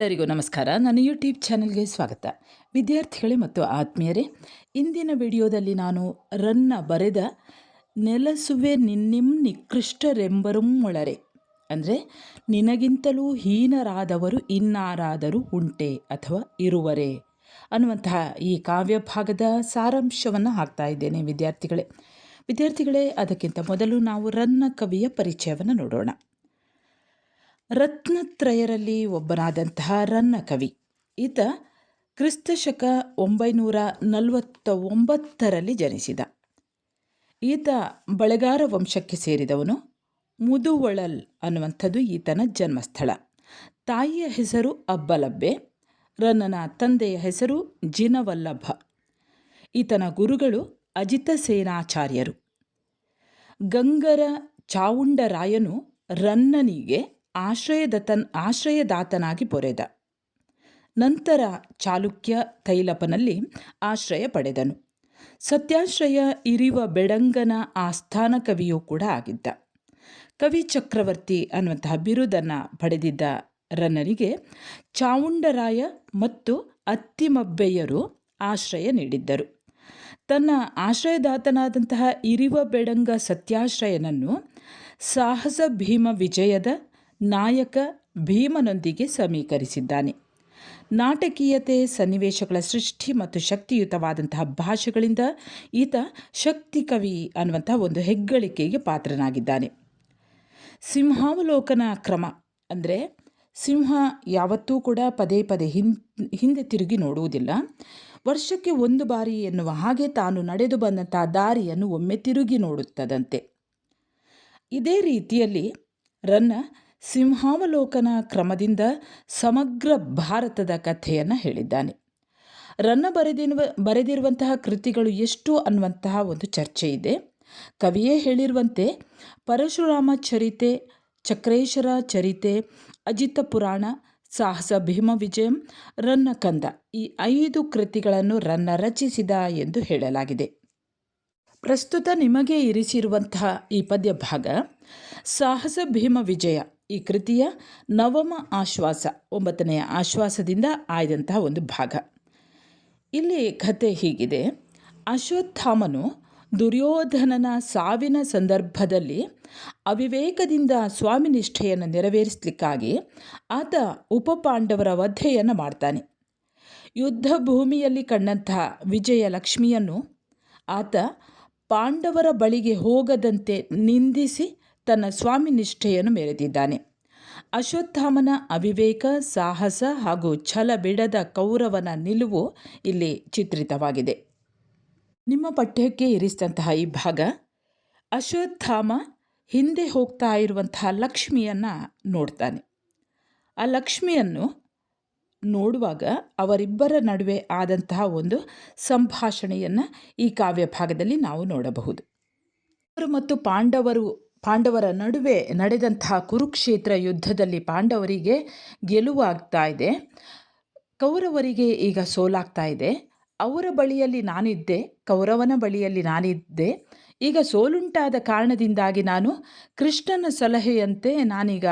ಎಲ್ಲರಿಗೂ ನಮಸ್ಕಾರ. ನನ್ನ ಯೂಟ್ಯೂಬ್ ಚಾನಲ್ಗೆ ಸ್ವಾಗತ. ವಿದ್ಯಾರ್ಥಿಗಳೇ ಮತ್ತು ಆತ್ಮೀಯರೇ, ಇಂದಿನ ವಿಡಿಯೋದಲ್ಲಿ ನಾನು ರನ್ನ ಬರೆದ ನೆಲಸುವೆ ನಿನ್ನಿಂ ನಿಕೃಷ್ಟರೆಂಬರುಂ ಒಳರೆ ಅಂದರೆ, ನಿನಗಿಂತಲೂ ಹೀನರಾದವರು ಇನ್ನಾರಾದರೂ ಉಂಟೆ ಅಥವಾ ಇರುವರೆ ಅನ್ನುವಂತಹ ಈ ಕಾವ್ಯ ಭಾಗದ ಸಾರಾಂಶವನ್ನು ಹಾಕ್ತಾ ಇದ್ದೇನೆ ವಿದ್ಯಾರ್ಥಿಗಳೇ. ವಿದ್ಯಾರ್ಥಿಗಳೇ, ಅದಕ್ಕಿಂತ ಮೊದಲು ನಾವು ರನ್ನ ಕವಿಯ ಪರಿಚಯವನ್ನು ನೋಡೋಣ. ರತ್ನತ್ರಯರಲ್ಲಿ ಒಬ್ಬನಾದಂತಹ ರನ್ನ ಕವಿ. ಈತ ಕ್ರಿಸ್ತಶಕ ಒಂಬೈನೂರ ನಲವತ್ತ ಒಂಬತ್ತರಲ್ಲಿ ಜನಿಸಿದ. ಈತ ಬಳೆಗಾರ ವಂಶಕ್ಕೆ ಸೇರಿದವನು ಮುದುವಳಲ್ ಅನ್ನುವಂಥದ್ದು ಈತನ ಜನ್ಮಸ್ಥಳ. ತಾಯಿಯ ಹೆಸರು ಅಬ್ಬಲಬ್ಬೆ, ರನ್ನನ ತಂದೆಯ ಹೆಸರು ಜಿನವಲ್ಲಭ. ಈತನ ಗುರುಗಳು ಅಜಿತ ಸೇನಾಚಾರ್ಯರು. ಗಂಗರ ಚಾವುಂಡರಾಯನು ರನ್ನನಿಗೆ ಆಶ್ರಯದತನ್, ಆಶ್ರಯದಾತನಾಗಿ ಪೊರೆದ. ನಂತರ ಚಾಲುಕ್ಯ ತೈಲಪನಲ್ಲಿ ಆಶ್ರಯ ಪಡೆದನು. ಸತ್ಯಾಶ್ರಯ ಇರಿವ ಬೆಡಂಗನ ಆಸ್ಥಾನ ಕವಿಯೂ ಕೂಡ ಆಗಿದ್ದ. ಕವಿ ಚಕ್ರವರ್ತಿ ಅನ್ನುವಂತಹ ಬಿರುದನ್ನು ಪಡೆದಿದ್ದ ರನ್ನನಿಗೆ ಚಾವುಂಡರಾಯ ಮತ್ತು ಅತ್ತಿಮಬ್ಬೆಯರು ಆಶ್ರಯ ನೀಡಿದ್ದರು. ತನ್ನ ಆಶ್ರಯದಾತನಾದಂತಹ ಇರಿವ ಬೆಡಂಗ ಸತ್ಯಾಶ್ರಯನನ್ನು ಸಾಹಸ ಭೀಮ ವಿಜಯದ ನಾಯಕ ಭೀಮನೊಂದಿಗೆ ಸಮೀಕರಿಸಿದ್ದಾನೆ. ನಾಟಕೀಯತೆ, ಸನ್ನಿವೇಶಗಳ ಸೃಷ್ಟಿ ಮತ್ತು ಶಕ್ತಿಯುತವಾದಂತಹ ಭಾಷೆಗಳಿಂದ ಈತ ಶಕ್ತಿ ಕವಿ ಅನ್ನುವಂಥ ಒಂದು ಹೆಗ್ಗಳಿಕೆಗೆ ಪಾತ್ರನಾಗಿದ್ದಾನೆ. ಸಿಂಹಾವಲೋಕನ ಕ್ರಮ ಅಂದರೆ ಸಿಂಹ ಯಾವತ್ತೂ ಕೂಡ ಪದೇ ಪದೇ ಹಿಂ, ಹಿಂದೆ ತಿರುಗಿ ನೋಡುವುದಿಲ್ಲ. ವರ್ಷಕ್ಕೆ ಒಂದು ಬಾರಿ ಎನ್ನುವ ಹಾಗೆ ತಾನು ನಡೆದು ಬಂದಂಥ ದಾರಿಯನ್ನು ಒಮ್ಮೆ ತಿರುಗಿ ನೋಡುತ್ತದಂತೆ. ಇದೇ ರೀತಿಯಲ್ಲಿ ರನ್ನ ಸಿಂಹಾವಲೋಕನ ಕ್ರಮದಿಂದ ಸಮಗ್ರ ಭಾರತದ ಕಥೆಯನ್ನು ಹೇಳಿದ್ದಾನೆ. ರನ್ನ ಬರೆದಿರುವ, ಬರೆದಿರುವಂತಹ ಕೃತಿಗಳು ಎಷ್ಟು ಅನ್ನುವಂತಹ ಒಂದು ಚರ್ಚೆ ಇದೆ. ಕವಿಯೇ ಹೇಳಿರುವಂತೆ, ಪರಶುರಾಮ ಚರಿತೆ ಚಕ್ರೇಶ್ವರ ಚರಿತೆ, ಅಜಿತ ಪುರಾಣ, ಸಾಹಸ ಭೀಮ ವಿಜಯಂ, ರನ್ನ ಕಂದ ಈ ಐದು ಕೃತಿಗಳನ್ನು ರನ್ನ ರಚಿಸಿದ ಎಂದು ಹೇಳಲಾಗಿದೆ. ಪ್ರಸ್ತುತ ನಿಮಗೆ ಇರಿಸಿರುವಂತಹ ಈ ಪದ್ಯ ಭಾಗ ಸಾಹಸ ಭೀಮ ವಿಜಯ ಈ ಕೃತಿಯ ನವಮ ಆಶ್ವಾಸ, ಒಂಬತ್ತನೆಯ ಆಶ್ವಾಸದಿಂದ ಆಯ್ದಂತಹ ಒಂದು ಭಾಗ. ಇಲ್ಲಿ ಕಥೆ ಹೀಗಿದೆ. ಅಶ್ವತ್ಥಾಮನು ದುರ್ಯೋಧನನ ಸಾವಿನ ಸಂದರ್ಭದಲ್ಲಿ ಅವಿವೇಕದಿಂದ ಸ್ವಾಮಿ ನಿಷ್ಠೆಯನ್ನು ನೆರವೇರಿಸಲಿಕ್ಕಾಗಿ ಆತ ಉಪಪಾಂಡವರ ವಧೆಯನ್ನು ಮಾಡ್ತಾನೆ. ಯುದ್ಧ ಭೂಮಿಯಲ್ಲಿ ಕಂಡಂತಹ ವಿಜಯ ಲಕ್ಷ್ಮಿಯನ್ನು ಆತ ಪಾಂಡವರ ಬಳಿಗೆ ಹೋಗದಂತೆ ನಿಂದಿಸಿ ತನ್ನ ಸ್ವಾಮಿ ನಿಷ್ಠೆಯನ್ನು ಮೆರೆದಿದ್ದಾನೆ. ಅಶ್ವತ್ಥಾಮನ ಅವಿವೇಕ, ಸಾಹಸ ಹಾಗೂ ಛಲ ಬಿಡದ ಕೌರವನ ನಿಲುವು ಇಲ್ಲಿ ಚಿತ್ರಿತವಾಗಿದೆ. ನಿಮ್ಮ ಪಠ್ಯಕ್ಕೆ ಇರಿಸಿದಂತಹ ಈ ಭಾಗ, ಅಶ್ವತ್ಥಾಮ ಹಿಂದೆ ಹೋಗ್ತಾ ಇರುವಂತಹ ಲಕ್ಷ್ಮಿಯನ್ನು ನೋಡ್ತಾನೆ. ಆ ಲಕ್ಷ್ಮಿಯನ್ನು ನೋಡುವಾಗ ಅವರಿಬ್ಬರ ನಡುವೆ ಆದಂತಹ ಒಂದು ಸಂಭಾಷಣೆಯನ್ನು ಈ ಕಾವ್ಯ ಭಾಗದಲ್ಲಿ ನಾವು ನೋಡಬಹುದು. ಮತ್ತು ಪಾಂಡವರು ಪಾಂಡವರ ನಡುವೆ ನಡೆದಂತಹ ಕುರುಕ್ಷೇತ್ರ ಯುದ್ಧದಲ್ಲಿ ಪಾಂಡವರಿಗೆ ಗೆಲುವಾಗ್ತಾ ಇದೆ. ಕೌರವರಿಗೆ ಈಗ ಸೋಲಾಗ್ತಾ ಇದೆ. ಅವರ ಬಳಿಯಲ್ಲಿ ನಾನಿದ್ದೆ, ಕೌರವನ ಬಳಿಯಲ್ಲಿ ನಾನಿದ್ದೆ. ಈಗ ಸೋಲುಂಟಾದ ಕಾರಣದಿಂದಾಗಿ ನಾನು ಕೃಷ್ಣನ ಸಲಹೆಯಂತೆ ನಾನೀಗ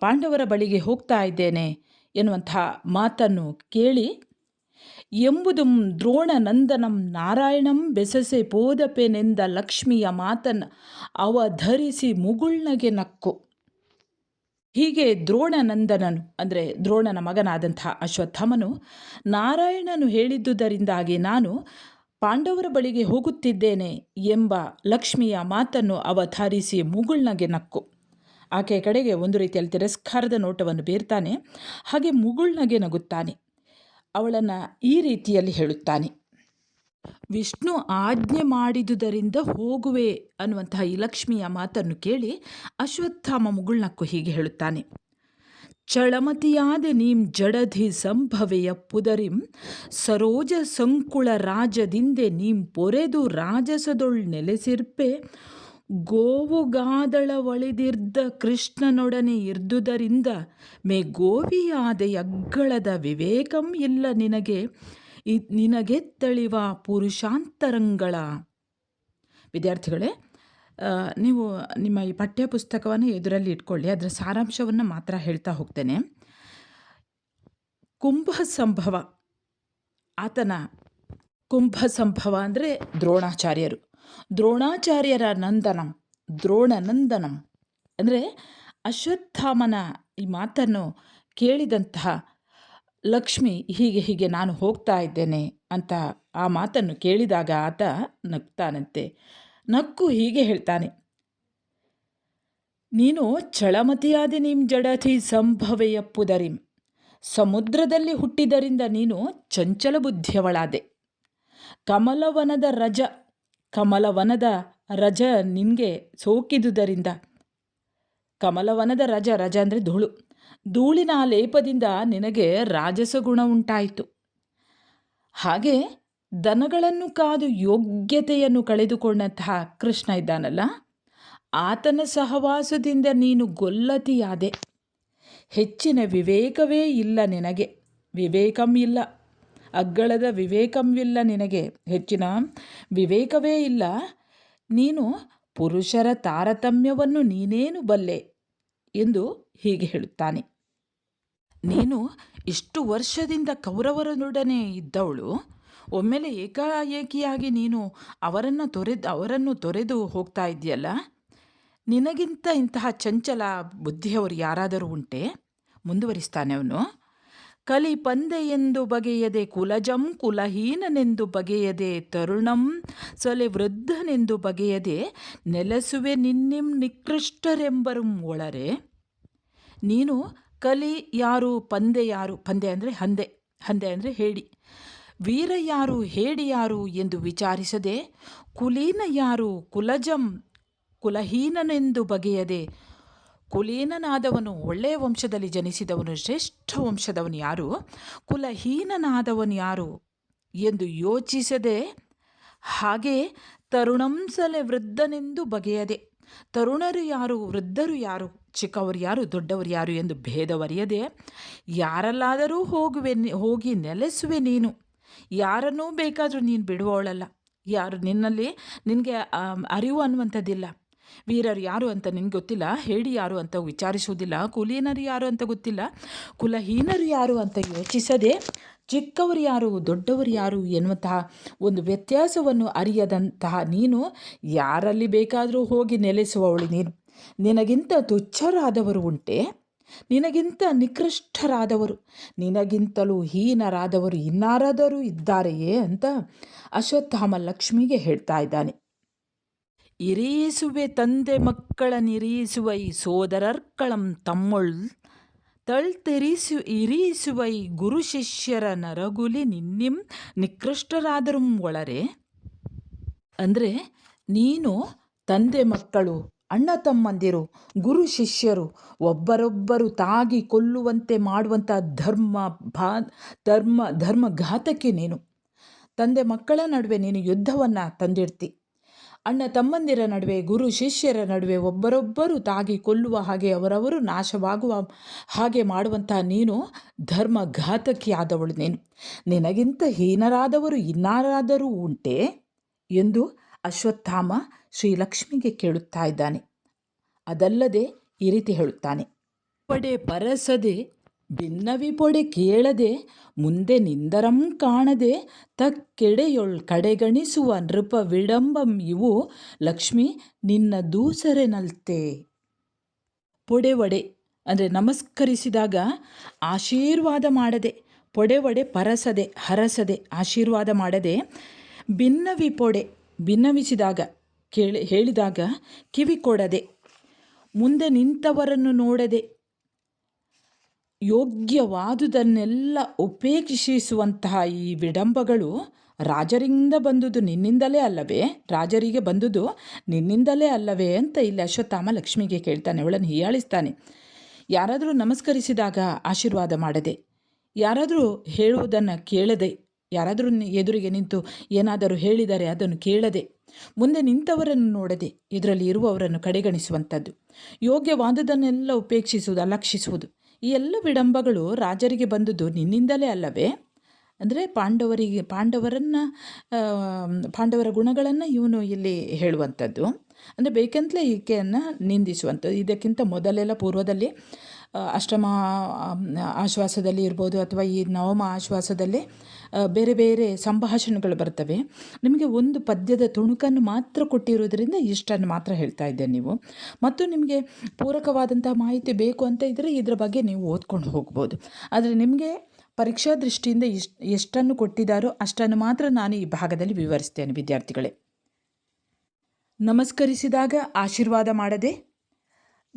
ಪಾಂಡವರ ಬಳಿಗೆ ಹೋಗ್ತಾ ಇದ್ದೇನೆ ಎನ್ನುವಂಥ ಮಾತನ್ನು ಕೇಳಿ ಎಂಬುದುಂ ದ್ರೋಣನಂದನಂ ನಾರಾಯಣಂ ಬೆಸಸೆ ಪೋದಪೆನೆಂದ ಲಕ್ಷ್ಮಿಯ ಮಾತನ್ನು ಅವಧರಿಸಿ ಮುಗುಳ್ನಗೆ ನಕ್ಕು. ಹೀಗೆ ದ್ರೋಣನಂದನನು, ಅಂದರೆ ದ್ರೋಣನ ಮಗನಾದಂತಹ ಅಶ್ವತ್ಥಮನು ನಾರಾಯಣನು ಹೇಳಿದ್ದುದರಿಂದಾಗಿ ನಾನು ಪಾಂಡವರ ಬಳಿಗೆ ಹೋಗುತ್ತಿದ್ದೇನೆ ಎಂಬ ಲಕ್ಷ್ಮಿಯ ಮಾತನ್ನು ಅವಧರಿಸಿ ಮುಗುಳ್ನಗೆ ನಕ್ಕು. ಆಕೆಯ ಕಡೆಗೆ ಒಂದು ರೀತಿಯಲ್ಲಿ ತಿರಸ್ಕಾರದ ನೋಟವನ್ನು ಬೀರ್ತಾನೆ, ಹಾಗೆ ಮುಗುಳ್ನಗೆ ನಗುತ್ತಾನೆ. ಅವಳನ್ನು ಈ ರೀತಿಯಲ್ಲಿ ಹೇಳುತ್ತಾನೆ. ವಿಷ್ಣು ಆಜ್ಞೆ ಮಾಡಿದುದರಿಂದ ಹೋಗುವೆ ಅನ್ನುವಂತಹ ಈ ಲಕ್ಷ್ಮಿಯ ಮಾತನ್ನು ಕೇಳಿ ಅಶ್ವತ್ಥಾಮ ಮುಗುಳ್ನಕ್ಕು ಹೀಗೆ ಹೇಳುತ್ತಾನೆ. ಚಳಮತಿಯಾದ ನೀಂ ಜಡಧಿ ಸಂಭವೆಯ ಪುದರಿಂ ಸರೋಜ ಸಂಕುಳ ರಾಜದಿಂದೆ ನೀಂ ಪೊರೆದು ರಾಜಸದೊಳ್ ನೆಲೆಸಿರ್ಪೆ ಗೋವುಗಾದಳ ಒಳಿದಿರ್ದ ಕೃಷ್ಣನೊಡನೆ ಇರ್ದುದರಿಂದ ಮೇ ಗೋವಿಯಾದ ಯಗ್ಗಳದ ವಿವೇಕಂ ಇಲ್ಲ ನಿನಗೆ ನಿನಗೆ ತಳಿವ ಪುರುಷಾಂತರಂಗಳ. ವಿದ್ಯಾರ್ಥಿಗಳೇ ನೀವು ನಿಮ್ಮ ಈ ಪಠ್ಯ ಪುಸ್ತಕವನ್ನು ಎದುರಲ್ಲಿ ಇಟ್ಕೊಳ್ಳಿ, ಅದರ ಸಾರಾಂಶವನ್ನು ಮಾತ್ರ ಹೇಳ್ತಾ ಹೋಗ್ತೇನೆ. ಕುಂಭ ಸಂಭವ ಆತನ ಕುಂಭ ಸಂಭವ ಅಂದರೆ ದ್ರೋಣಾಚಾರ್ಯರು. ದ್ರೋಣಾಚಾರ್ಯರ ನಂದನಂ, ದ್ರೋಣನಂದನಂ. ಅಂದರೆ ಅಶ್ವತ್ಥಾಮನ ಈ ಮಾತನ್ನು ಕೇಳಿದಂತಹ ಲಕ್ಷ್ಮಿ ಹೀಗೆ ಹೀಗೆ ನಾನು ಹೋಗ್ತಾ ಇದ್ದೇನೆ ಅಂತ ಆ ಮಾತನ್ನು ಕೇಳಿದಾಗ ಆತ ನಗ್ತಾನಂತೆ. ನಕ್ಕು ಹೀಗೆ ಹೇಳ್ತಾನೆ, ನೀನು ಚಳಮತಿಯಾದಿ ನಿಮ್ ಜಡತಿ ಸಂಭವೆಯಪ್ಪುದರಿಂ ಸಮುದ್ರದಲ್ಲಿ ಹುಟ್ಟಿದರಿಂದ ನೀನು ಚಂಚಲ ಬುದ್ಧಿಯವಳಾದೆ. ಕಮಲವನದ ರಜ ಕಮಲವನದ ರಜ ನಿನಗೆ ಸೋಕಿದುದರಿಂದ. ಕಮಲವನದ ರಜ ರಜ ಅಂದರೆ ಧೂಳು. ಧೂಳಿನ ಲೇಪದಿಂದ ನಿನಗೆ ರಾಜಸ ಗುಣ ಉಂಟಾಯಿತು. ಹಾಗೆ ದನಗಳನ್ನು ಕಾದು ಯೋಗ್ಯತೆಯನ್ನು ಕಳೆದುಕೊಂಡಂತಹ ಕೃಷ್ಣ ಇದ್ದಾನಲ್ಲ, ಆತನ ಸಹವಾಸದಿಂದ ನೀನು ಗೊಲ್ಲತಿಯಾದೆ. ಹೆಚ್ಚಿನ ವಿವೇಕವೇ ಇಲ್ಲ ನಿನಗೆ. ವಿವೇಕಂ ಇಲ್ಲ. ಅಗ್ಗಳದ ವಿವೇಕಂವಿಲ್ಲ ನಿನಗೆ. ಹೆಚ್ಚಿನ ವಿವೇಕವೇ ಇಲ್ಲ. ನೀನು ಪುರುಷರ ತಾರತಮ್ಯವನ್ನು ನೀನೇನು ಬಲ್ಲೆ? ಎಂದು ಹೀಗೆ ಹೇಳುತ್ತಾನೆ. ನೀನು ಇಷ್ಟು ವರ್ಷದಿಂದ ಕೌರವರನೊಡನೆ ಇದ್ದವಳು. ಒಮ್ಮೆಲೆ ಏಕಾಏಕಿಯಾಗಿ ನೀನು ಅವರನ್ನು ತೊರೆದು ಅವರನ್ನು ತೊರೆದು ಹೋಗ್ತಾ ಇದೆಯಲ್ಲ ನಿನಗಿಂತ ಇಂತಹ ಚಂಚಲ ಬುದ್ಧಿಯವರು ಯಾರಾದರೂ ಉಂಟೆ? ಮುಂದುವರಿಸ್ತಾನೆ ಅವನು. ಕಲಿ ಪಂದೆ ಎಂದು ಬಗೆಯದೆ ಕುಲಜಂ ಕುಲಹೀನನೆಂದು ಬಗೆಯದೆ ತರುಣಂ ಸೊಲೆ ವೃದ್ಧನೆಂದು ಬಗೆಯದೆ ನೆಲೆಸುವೆ ನಿನ್ನಿಂ ನಿಕೃಷ್ಟರೆಂಬರುಂ ಒಳರೆ. ನೀನು ಕಲಿ ಯಾರು, ಪಂದೆ ಯಾರು, ಪಂದೆ ಅಂದರೆ ಹಂದೆ ಹಂದೆ ಅಂದರೆ ಹೇಳಿ ವೀರ ಯಾರು, ಹೇಡಿ ಯಾರು ಎಂದು ವಿಚಾರಿಸದೆ ಕುಲೀನ ಯಾರು, ಕುಲಜಂ ಕುಲಹೀನನೆಂದು ಬಗೆಯದೆ ಕುಲೀನನಾದವನು, ಒಳ್ಳೆಯ ವಂಶದಲ್ಲಿ ಜನಿಸಿದವನು, ಶ್ರೇಷ್ಠ ವಂಶದವನು ಯಾರು? ಕುಲಹೀನನಾದವನು ಯಾರು ಎಂದು ಯೋಚಿಸದೆ ಹಾಗೆ ತರುಣಂಸಲೆ ವೃದ್ಧನೆಂದು ಬಗೆಯದೆ, ತರುಣರು ಯಾರು, ವೃದ್ಧರು ಯಾರು, ಚಿಕ್ಕವರು ಯಾರು, ದೊಡ್ಡವರು ಯಾರು ಎಂದು ಭೇದವರಿಯದೆ, ಯಾರಲ್ಲಾದರೂ ಹೋಗುವೆ, ಹೋಗಿ ನೆಲೆಸುವೆ ನೀನು. ಯಾರನ್ನೂ ಬೇಕಾದರೂ ನೀನು ಬಿಡುವವಳಲ್ಲ. ಯಾರು ನಿನ್ನಲ್ಲಿ ನಿನಗೆ ಅರಿವು ಅನ್ನುವಂಥದ್ದಿಲ್ಲ. ವೀರರು ಯಾರು ಅಂತ ನಿನಗೆ ಗೊತ್ತಿಲ್ಲ ಹೇಳಿ ಯಾರು ಅಂತ ವಿಚಾರಿಸುವುದಿಲ್ಲ ಕುಲೀನರು ಯಾರು ಅಂತ ಗೊತ್ತಿಲ್ಲ. ಕುಲಹೀನರು ಯಾರು ಅಂತ ಯೋಚಿಸದೆ ಚಿಕ್ಕವರು ಯಾರು, ದೊಡ್ಡವರು ಯಾರು ಎನ್ನುವಂತಹ ಒಂದು ವ್ಯತ್ಯಾಸವನ್ನು ಅರಿಯದಂತಹ ನೀನು ಯಾರಲ್ಲಿ ಬೇಕಾದರೂ ಹೋಗಿ ನೆಲೆಸುವವಳು ನೀನು. ನಿನಗಿಂತ ತುಚ್ಛರಾದವರು ಉಂಟೆ, ನಿನಗಿಂತ ನಿಕೃಷ್ಟರಾದವರು, ನಿನಗಿಂತಲೂ ಹೀನರಾದವರು ಇನ್ನಾರಾದರೂ ಇದ್ದಾರೆಯೇ ಅಂತ ಅಶ್ವತ್ಥಾಮ ಲಕ್ಷ್ಮಿಗೆ ಹೇಳ್ತಾ ಇದ್ದಾನೆ. ಇರೀಸುವೆ ತಂದೆ ಮಕ್ಕಳ ನಿರೀಸುವ ಈ ಸೋದರರ್ಕಳಂ ತಮ್ಮೊಳ್ ತಳ್ತೆರಿಸು, ಇರೀಸುವ ಗುರು ಶಿಷ್ಯರ ನರಗುಲಿ ನಿನ್ನಿಂ ನಿಕೃಷ್ಟರಾದರೂ ಒಳರೆ. ಅಂದರೆ ನೀನು ತಂದೆ ಮಕ್ಕಳು, ಅಣ್ಣ ತಮ್ಮಂದಿರು, ಗುರು ಶಿಷ್ಯರು, ಒಬ್ಬರೊಬ್ಬರು ತಾಗಿ ಕೊಲ್ಲುವಂತೆ ಮಾಡುವಂಥ ಧರ್ಮ ಭಾ, ಧರ್ಮ ಧರ್ಮಘಾತಕ್ಕೆ ನೀನು. ತಂದೆ ಮಕ್ಕಳ ನಡುವೆ ನೀನು ಯುದ್ಧವನ್ನು ತಂದಿಡ್ತಿ. ಅಣ್ಣ ತಮ್ಮಂದಿರ ನಡುವೆ, ಗುರು ಶಿಷ್ಯರ ನಡುವೆ ಒಬ್ಬರೊಬ್ಬರು ತಾಗಿ ಕೊಲ್ಲುವ ಹಾಗೆ ಅವರವರು ನಾಶವಾಗುವ ಹಾಗೆ ಮಾಡುವಂಥ ನೀನು ಧರ್ಮಘಾತಕಿಯಾದವಳು ನೀನು. ನಿನಗಿಂತ ಹೀನರಾದವರು ಇನ್ನಾರಾದರೂ ಉಂಟೆ ಎಂದು ಅಶ್ವತ್ಥಾಮ ಶ್ರೀಲಕ್ಷ್ಮಿಗೆ ಕೇಳುತ್ತಾ ಇದ್ದಾನೆ. ಅದಲ್ಲದೆ ಈ ರೀತಿ ಹೇಳುತ್ತಾನೆ. ಪಡೆ ಪರಸದೆ ಭಿನ್ನವಿ ಪೊಡೆ ಕೇಳದೆ, ಮುಂದೆ ನಿಂದರಂ ಕಾಣದೆ, ತಕ್ಕೆಡೆಯೊಳ್ ಕಡೆಗಣಿಸುವ ನೃಪ ವಿಡಂಬಂ ಇವು. ಲಕ್ಷ್ಮಿ, ನಿನ್ನ ದೂಸರೆನಲ್ತೆ ಪೊಡೆ ಒಡೆ ಅಂದರೆ ನಮಸ್ಕರಿಸಿದಾಗ ಆಶೀರ್ವಾದ ಮಾಡದೆ, ಪೊಡೆ ಒಡೆ ಪರಸದೆ, ಹರಸದೆ, ಆಶೀರ್ವಾದ ಮಾಡದೆ ಭಿನ್ನವಿ ಪೊಡೆ ಭಿನ್ನವಿಸಿದಾಗ ಕೇಳಿ ಹೇಳಿದಾಗ ಕಿವಿ ಕೊಡದೆ, ಮುಂದೆ ನಿಂತವರನ್ನು ನೋಡದೆ ಯೋಗ್ಯವಾದುದನ್ನೆಲ್ಲ ಉಪೇಕ್ಷಿಸುವಂತಹ ಈ ವಿಡಂಬಗಳು ರಾಜರಿಂದ ಬಂದುದು ನಿನ್ನಿಂದಲೇ ಅಲ್ಲವೇ? ರಾಜರಿಗೆ ಬಂದುದು ನಿನ್ನಿಂದಲೇ ಅಲ್ಲವೇ ಅಂತ ಇಲ್ಲಿ ಅಶ್ವತ್ಥಾಮ ಲಕ್ಷ್ಮಿಗೆ ಕೇಳ್ತಾನೆ, ಅವಳನ್ನು ಹೀಯಾಳಿಸ್ತಾನೆ. ಯಾರಾದರೂ ನಮಸ್ಕರಿಸಿದಾಗ ಆಶೀರ್ವಾದ ಮಾಡದೆ, ಯಾರಾದರೂ ಹೇಳುವುದನ್ನು ಕೇಳದೆ, ಯಾರಾದರೂ ಎದುರಿಗೆ ನಿಂತು ಏನಾದರೂ ಹೇಳಿದರೆ ಅದನ್ನು ಕೇಳದೆ, ಮುಂದೆ ನಿಂತವರನ್ನು ನೋಡದೆ, ಇದರಲ್ಲಿ ಇರುವವರನ್ನು ಕಡೆಗಣಿಸುವಂಥದ್ದು, ಯೋಗ್ಯವಾದದನ್ನೆಲ್ಲ ಉಪೇಕ್ಷಿಸುವುದು, ಅಲಕ್ಷಿಸುವುದು. ಈ ಎಲ್ಲ ವಿಡಂಬಗಳು ರಾಜರಿಗೆ ಬಂದದ್ದು ನಿನ್ನಿಂದಲೇ ಅಲ್ಲವೇ? ಅಂದರೆ ಪಾಂಡವರಿಗೆ, ಪಾಂಡವರನ್ನು ಪಾಂಡವರ ಗುಣಗಳನ್ನು ಇವನು ಇಲ್ಲಿ ಹೇಳುವಂಥದ್ದು. ಅಂದರೆ ಬೇಕಂತಲೇ ಈಕೆಯನ್ನು ನಿಂದಿಸುವಂಥದ್ದು. ಇದಕ್ಕಿಂತ ಮೊದಲೆಲ್ಲ ಪೂರ್ವದಲ್ಲಿ ಅಷ್ಟಮ ಆಶ್ವಾಸದಲ್ಲಿ ಇರ್ಬೋದು ಅಥವಾ ಈ ನವಮ ಆಶ್ವಾಸದಲ್ಲಿ ಬೇರೆ ಬೇರೆ ಸಂಭಾಷಣೆಗಳು ಬರ್ತವೆ. ನಿಮಗೆ ಒಂದು ಪದ್ಯದ ತುಣುಕನ್ನು ಮಾತ್ರ ಕೊಟ್ಟಿರೋದ್ರಿಂದ ಇಷ್ಟನ್ನು ಮಾತ್ರ ಹೇಳ್ತಾ ಇದ್ದೇನೆ ನೀವು. ಮತ್ತು ನಿಮಗೆ ಪೂರಕವಾದಂಥ ಮಾಹಿತಿ ಬೇಕು ಅಂತ ಇದ್ದರೆ ಇದರ ಬಗ್ಗೆ ನೀವು ಓದ್ಕೊಂಡು ಹೋಗ್ಬೋದು. ಆದರೆ ನಿಮಗೆ ಪರೀಕ್ಷಾ ದೃಷ್ಟಿಯಿಂದ ಇಷ್ಟು ಎಷ್ಟನ್ನು ಕೊಟ್ಟಿದ್ದಾರೋ ಅಷ್ಟನ್ನು ಮಾತ್ರ ನಾನು ಈ ಭಾಗದಲ್ಲಿ ವಿವರಿಸ್ತೇನೆ, ವಿದ್ಯಾರ್ಥಿಗಳೇ. ನಮಸ್ಕರಿಸಿದಾಗ ಆಶೀರ್ವಾದ ಮಾಡದೆ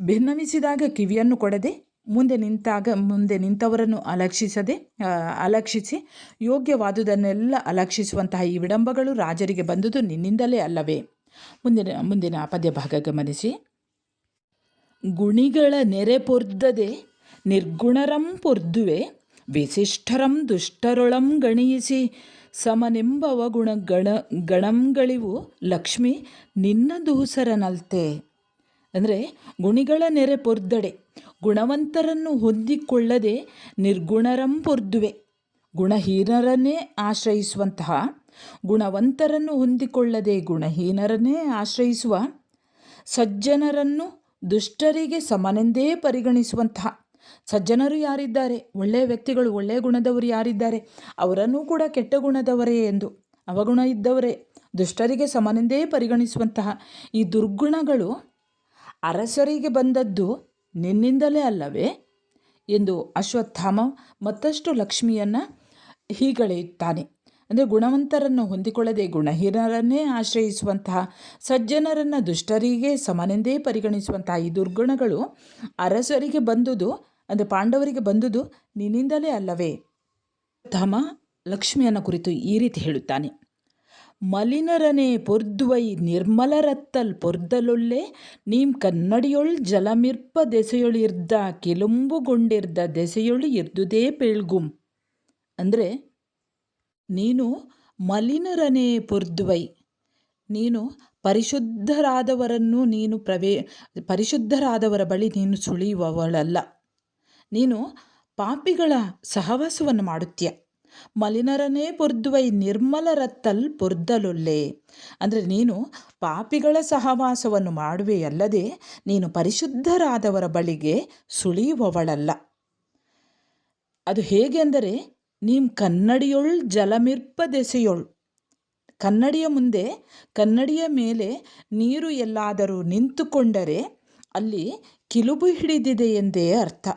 ಭಿನ್ನವಿಸಿದಾಗ ಕಿವಿಯನ್ನು ಕೊಡದೆ, ಮುಂದೆ ನಿಂತಾಗ ಮುಂದೆ ನಿಂತವರನ್ನು ಅಲಕ್ಷಿಸದೆ ಅಲಕ್ಷಿಸಿ, ಯೋಗ್ಯವಾದುದನ್ನೆಲ್ಲ ಅಲಕ್ಷಿಸುವಂತಹ ಈ ವಿಡಂಬಗಳು ರಾಜರಿಗೆ ಬಂದುದು ನಿನ್ನಿಂದಲೇ ಅಲ್ಲವೇ? ಮುಂದಿನ ಮುಂದಿನ ಪದ್ಯ ಭಾಗ ಗಮನಿಸಿ. ಗುಣಿಗಳ ನೆರೆ ಪೊರ್ದದೆ, ನಿರ್ಗುಣರಂ ಪೊರ್ದುವೆ, ವಿಶಿಷ್ಟರಂ ದುಷ್ಟರೊಳಂ ಗಣಿಯಿಸಿ, ಸಮನೆಂಬವ ಗುಣ ಗಣ ಗಣಂಗಳಿವು ಲಕ್ಷ್ಮಿ ನಿನ್ನ ದೂಸರನಲ್ತೆ ಅಂದರೆ ಗುಣಿಗಳ ನೆರೆ ಪೊರ್ದಡೆ, ಗುಣವಂತರನ್ನು ಹೊಂದಿಕೊಳ್ಳದೆ ನಿರ್ಗುಣರಂ ಪೊರ್ದುವೆ, ಗುಣಹೀನರನ್ನೇ ಆಶ್ರಯಿಸುವಂತಹ, ಗುಣವಂತರನ್ನು ಹೊಂದಿಕೊಳ್ಳದೆ ಗುಣಹೀನರನ್ನೇ ಆಶ್ರಯಿಸುವ, ಸಜ್ಜನರನ್ನು ದುಷ್ಟರಿಗೆ ಸಮನೆಂದೇ ಪರಿಗಣಿಸುವಂತಹ, ಸಜ್ಜನರು ಯಾರಿದ್ದಾರೆ? ಒಳ್ಳೆಯ ವ್ಯಕ್ತಿಗಳು ಒಳ್ಳೆಯ ಗುಣದವರು ಯಾರಿದ್ದಾರೆ? ಅವರನ್ನೂ ಕೂಡ ಕೆಟ್ಟ ಗುಣದವರೇ ಎಂದು, ಅವಗುಣ ಇದ್ದವರೇ, ದುಷ್ಟರಿಗೆ ಸಮನೆಂದೇ ಪರಿಗಣಿಸುವಂತಹ ಈ ದುರ್ಗುಣಗಳು ಅರಸರಿಗೆ ಬಂದದ್ದು ನಿನ್ನಿಂದಲೇ ಅಲ್ಲವೇ? ಎಂದು ಅಶ್ವತ್ಥಾಮ ಮತ್ತಷ್ಟು ಲಕ್ಷ್ಮಿಯನ್ನು ಹೀಗಳೆಯುತ್ತಾನೆ. ಅಂದರೆ ಗುಣವಂತರನ್ನು ಹೊಂದಿಕೊಳ್ಳದೆ ಗುಣಹೀನರನ್ನೇ ಆಶ್ರಯಿಸುವಂತಹ ಸಜ್ಜನರನ್ನು ದುಷ್ಟರಿಗೆ ಸಮನೆಂದೇ ಪರಿಗಣಿಸುವಂತಹ ಈ ದುರ್ಗುಣಗಳು ಅರಸರಿಗೆ ಬಂದುದು, ಅಂದರೆ ಪಾಂಡವರಿಗೆ ಬಂದುದು ನಿನ್ನಿಂದಲೇ ಅಲ್ಲವೇ? ಧಾಮ ಲಕ್ಷ್ಮಿಯನ್ನು ಕುರಿತು ಈ ರೀತಿ ಹೇಳುತ್ತಾನೆ. ಮಲಿನರನೆ ಪೊರ್ದುವೈ ನಿರ್ಮಲರತ್ತಲ್ ಪೊರ್ದಲೊಲ್ಲೆ ನೀಂ ಕನ್ನಡಿಯೊಳ್ ಜಲಮಿರ್ಪ ದೆಸೆಯೊಳಿರ್ದ, ಕೆಲುಂಬುಗೊಂಡಿರ್ದ ದೆಸೆಯೊಳು ಇರ್ದುದೇ ಪೆಳ್ಗುಂ. ಅಂದರೆ, ನೀನು ಮಲಿನರನೇ ಪೊರ್ದುವೈ, ನೀನು ಪರಿಶುದ್ಧರಾದವರನ್ನು ನೀನು ಪ್ರವೇ, ಪರಿಶುದ್ಧರಾದವರ ಬಳಿ ನೀನು ಸುಳಿಯುವವಳಲ್ಲ. ನೀನು ಪಾಪಿಗಳ ಸಹವಾಸವನ್ನು ಮಾಡುತ್ತೀಯ? ಮಲಿನರನೇ ಪೊರ್ದುವೈ ನಿರ್ಮಲರತ್ತಲ್ ಪೊರ್ದಲೊಲ್ಲೆ. ಅಂದರೆ ನೀನು ಪಾಪಿಗಳ ಸಹವಾಸವನ್ನು ಮಾಡುವೆಯಲ್ಲದೆ ನೀನು ಪರಿಶುದ್ಧರಾದವರ ಬಳಿಗೆ ಸುಳಿಯುವವಳಲ್ಲ. ಅದು ಹೇಗೆಂದರೆ ನೀನು ಕನ್ನಡಿಯೊಳ್ ಜಲಮಿರ್ಪ ದೆಸೆಯೊಳ್. ಕನ್ನಡಿಯ ಮುಂದೆ ಕನ್ನಡಿಯ ಮೇಲೆ ನೀರು ಎಲ್ಲಾದರೂ ನಿಂತುಕೊಂಡರೆ ಅಲ್ಲಿ ಕಿಲುಬು ಹಿಡಿದಿದೆ ಎಂದೇ ಅರ್ಥ.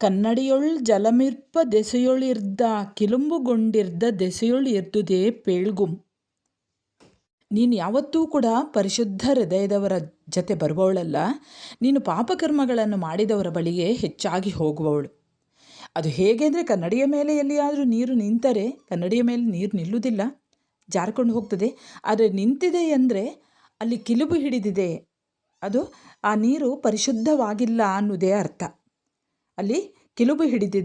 ಕನ್ನಡಿಯೊಳ್ ಜಲಮಿರ್ಪ ದೆಸೆಯೊಳಿರ್ದ, ಕಿಲುಂಬುಗೊಂಡಿರ್ದ ದೆಸೆಯೊಳ್ ಇರ್ದುದೇ ಪೇಳ್ಗುಂ. ನೀನು ಯಾವತ್ತೂ ಕೂಡ ಪರಿಶುದ್ಧ ಹೃದಯದವರ ಜತೆ ಬರುವವಳಲ್ಲ. ನೀನು ಪಾಪಕರ್ಮಗಳನ್ನು ಮಾಡಿದವರ ಬಳಿಗೆ ಹೆಚ್ಚಾಗಿ ಹೋಗುವವಳು. ಅದು ಹೇಗೆ ಅಂದರೆ ಕನ್ನಡಿಯ ಮೇಲೆ ಎಲ್ಲಿಯಾದರೂ ನೀರು ನಿಂತರೆ ಕನ್ನಡಿಯ ಮೇಲೆ ನೀರು ನಿಲ್ಲುವುದಿಲ್ಲ. ಜಾರ್ಕೊಂಡು ಹೋಗ್ತದೆ. ಆದರೆ ನಿಂತಿದೆ ಅಂದರೆ ಅಲ್ಲಿ ಕಿಲುಬು ಹಿಡಿದಿದೆ. ಅದು ಆ ನೀರು ಪರಿಶುದ್ಧವಾಗಿಲ್ಲ ಅನ್ನೋದೇ ಅರ್ಥ. ಅಲ್ಲಿ ಕಿಲುಬು ಹಿಡಿದಿದೆ.